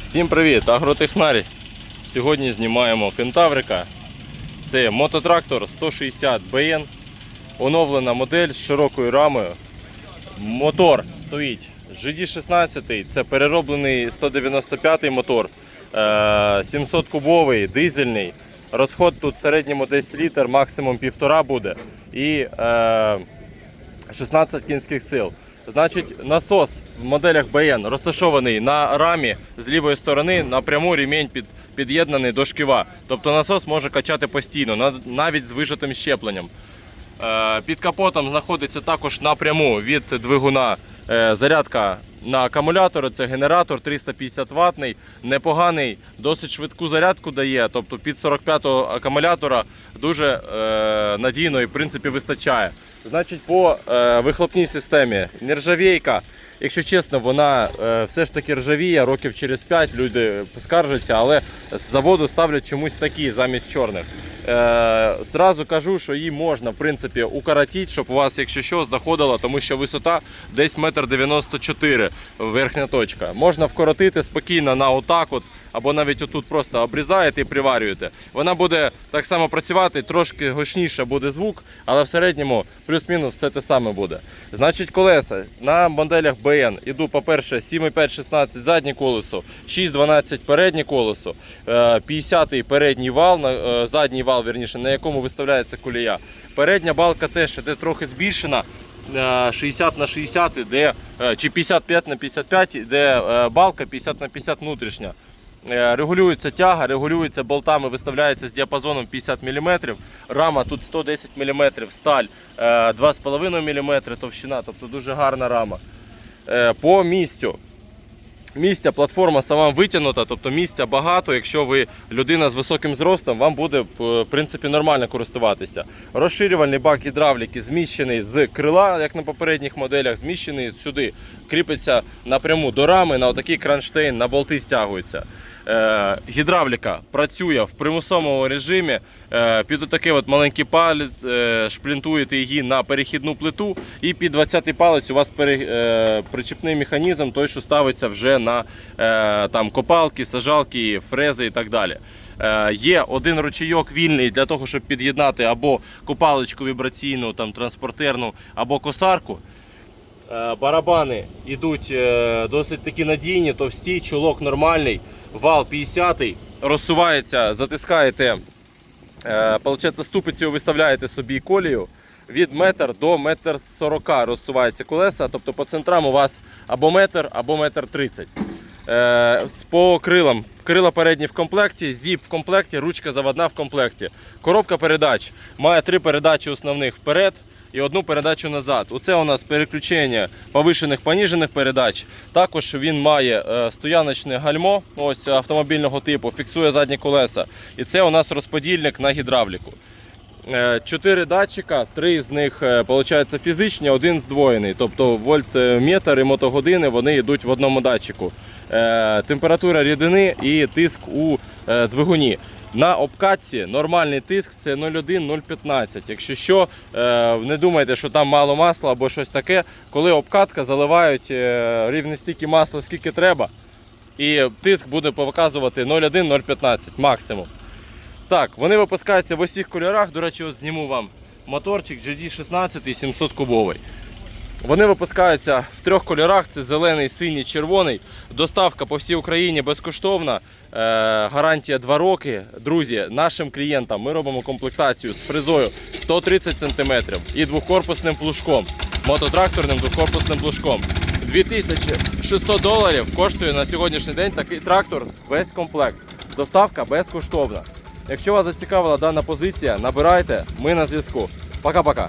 Всім привіт, агротехнарі. Сьогодні знімаємо кентаврика. Це мототрактор 160 BN. Оновлена модель з широкою рамою. Мотор стоїть GD16, це перероблений 195 мотор, е, 700 кубовий, дизельний. Розход тут в середньому десь літр, максимум півтора буде. І е, 16 кінських сил. Значить, насос в моделях BN розташований на рамі з лівої сторони, напряму ремінь під, під'єднаний до шківа. Тобто насос може качати постійно, навіть з вижатим щепленням. Е, Під капотом знаходиться також напряму від двигуна е, зарядка на акумулятори. Це генератор 350 ватний, непоганий, досить швидку зарядку дає. Тобто під 45-го акумулятора дуже е, надійно і в принципі вистачає. Значить, по е, вихлопній системі нержавійка. Якщо чесно, вона е, все ж таки ржавіє років через 5 люди скаржаться, але з заводу ставлять чомусь такі замість чорних. Е, зразу кажу, що її можна в принципі укоротити, щоб у вас, якщо що, знаходило, тому що висота десь 1,94 м верхня точка. Можна вкоротити спокійно на отак, от, або навіть отут просто обрізаєте і приварюєте. Вона буде так само працювати, трошки гучніше буде звук, але в середньому плюс-мінус все те саме буде. Значить, колеса на моделях BN іду, по-перше, 7,5-16 заднє колесо, 6,12 переднє колесо, е, 50 передній вал, е, задній вал, вірніше, на якому виставляється колія. Передня балка теж іде трохи збільшена. Е, 60 на 60 іде, е, чи 55 на 55 іде е, балка, 50 на 50 внутрішня. Е, Регулюється тяга, регулюється болтами, виставляється з діапазоном 50 мм. Рама тут 110 мм, сталь е, 2,5 мм товщина, тобто дуже гарна рама. Е, По місцю. Місця, платформа сама витягнута, тобто місця багато. Якщо ви людина з високим зростом, вам буде в принципі нормально користуватися. Розширювальний бак гідравліки зміщений з крила, як на попередніх моделях, зміщений сюди. Кріпиться напряму до рами, на отакий кронштейн, на болти стягується. Е, гідравліка працює в примусовому режимі. Е, під отакий от маленький палець е, шплінтуєте її на перехідну плиту, і під 20-й палець у вас причіпний механізм, той, що ставиться вже на там, копалки, сажалки, фрези і так далі. Є один ручейок вільний для того, щоб під'єднати або копалочку вібраційну, там, транспортерну, або косарку. Барабани йдуть досить такі надійні, товсті, чулок нормальний, вал 50 розсувається, затискаєте е, ступицею виставляєте собі колію. Від метр до метр сорока розсуваються колеса, тобто по центрам у вас або метр, або метр тридцять. Е, По крилам. Крила передні в комплекті, зіп в комплекті, ручка заводна в комплекті. Коробка передач має три передачі основних вперед і одну передачу назад. Оце у нас переключення повишених поніжених передач. Також він має е, стояночне гальмо ось автомобільного типу, фіксує задні колеса. І це у нас розподільник на гідравліку. Е, Чотири датчика, три з них е, получаються фізичні, один здвоєний. Тобто вольтметр і мотогодини вони йдуть в одному датчику. Е, Температура рідини і тиск у е, двигуні. На обкатці нормальний тиск це 0,1-0,15. Якщо що, е, не думайте, що там мало масла або щось таке. Коли обкатка заливають е, рівно стільки масла, скільки треба, і тиск буде показувати 0,1-0,15 максимум. Так, вони випускаються в усіх кольорах. До речі, от зніму вам моторчик GD16 700 кубовий. Вони випускаються в трьох кольорах: це зелений, синій, червоний. Доставка по всій Україні безкоштовна. Е, гарантія 2 роки. Друзі, нашим клієнтам ми робимо комплектацію з фрезою 130 см і двокорпусним плужком. Мототракторним двокорпусним плужком. 2600 доларів коштує на сьогоднішній день такий трактор весь комплект. Доставка безкоштовна. Якщо вас зацікавила дана позиція, набирайте, ми на зв'язку. Пока-пока.